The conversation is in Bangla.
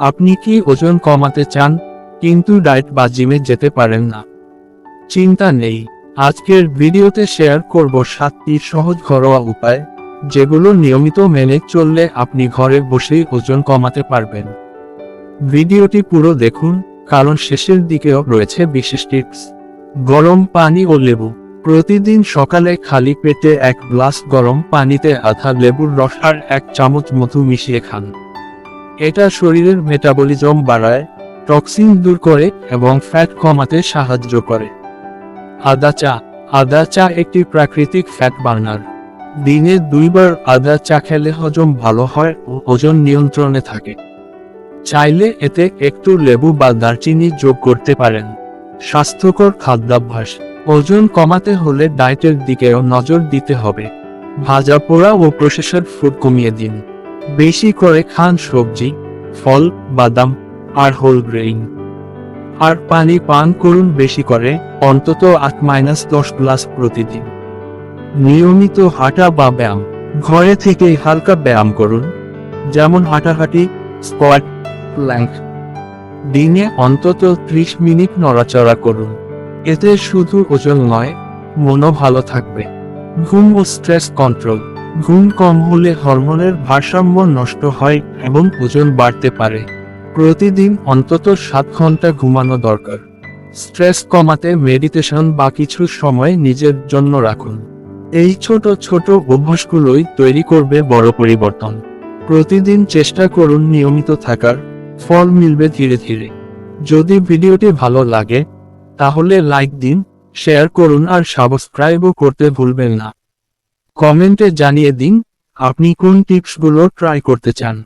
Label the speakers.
Speaker 1: আপনি কি ওজন কমাতে চান? কিন্তু ডায়েট বা জিমে যেতে পারেন না। চিন্তা নেই। আজকের ভিডিওতে শেয়ার করব সাতটি সহজ ঘরোয়া উপায়, যেগুলো নিয়মিত মেনে চললে আপনি ঘরে বসেই ওজন কমাতে পারবেন। ভিডিওটি পুরো দেখুন, কারণ শেষের দিকেও রয়েছে বিশেষ টিপস। গরম পানি ও লেবু। প্রতিদিন সকালে খালি পেটে এক গ্লাস গরম পানিতে আধা লেবুর রস আর এক চামচ মধু মিশিয়ে খান। এটা শরীরের মেটাবলিজম বাড়ায় টক্সিন দূর করে এবং ফ্যাট কমাতে সাহায্য করে। আদা চা আদা চা একটি প্রাকৃতিক ফ্যাট বার্নার দিনে দুইবার আদা চা খেলে হজম ভালো হয় ও ওজন নিয়ন্ত্রণে থাকে। চাইলে এতে একটু লেবু বা দারচিনি যোগ করতে পারেন। স্বাস্থ্যকর খাদ্যাভ্যাস। ওজন কমাতে হলে ডায়েটের দিকেও নজর দিতে হবে। ভাজা পোড়া ও প্রসেসড ফুড কমিয়ে দিন। বেশি করে খান সবজি, ফল, বাদাম, আর হোল গ্রেইন। আর পানি পান করুন বেশি করে, অন্তত আট মাইনাস দশ গ্লাস প্রতিদিন। নিয়মিত হাঁটা বা ব্যায়াম। ঘরে থেকেই হালকা ব্যায়াম করুন। যেমন হাঁটাহাঁটি, স্কোয়াট, প্ল্যাঙ্ক। দিনে অন্তত ত্রিশ মিনিট নড়াচড়া করুন। এতে শুধু ওজন নয়, মনও ভালো থাকবে। ঘুম ও স্ট্রেস কন্ট্রোল। ঘুম কম হলে হরমোনের ভারসাম্য নষ্ট হয় এবং ওজন বাড়তে পারে। প্রতিদিন অন্তত সাত ঘণ্টা ঘুমানো দরকার। স্ট্রেস কমাতে মেডিটেশন বা কিছু সময় নিজের জন্য রাখুন। এই ছোট ছোট অভ্যাসগুলোই তৈরি করবে বড় পরিবর্তন। প্রতিদিন চেষ্টা করুন নিয়মিত থাকার। ফল মিলবে ধীরে ধীরে। যদি ভিডিওটি ভালো লাগে, তাহলে লাইক দিন, শেয়ার করুন আর সাবস্ক্রাইবও করতে ভুলবেন না। কমেন্টে জানিয়ে দিন আপনি কোন টিপসগুলো ট্রাই করতে চান।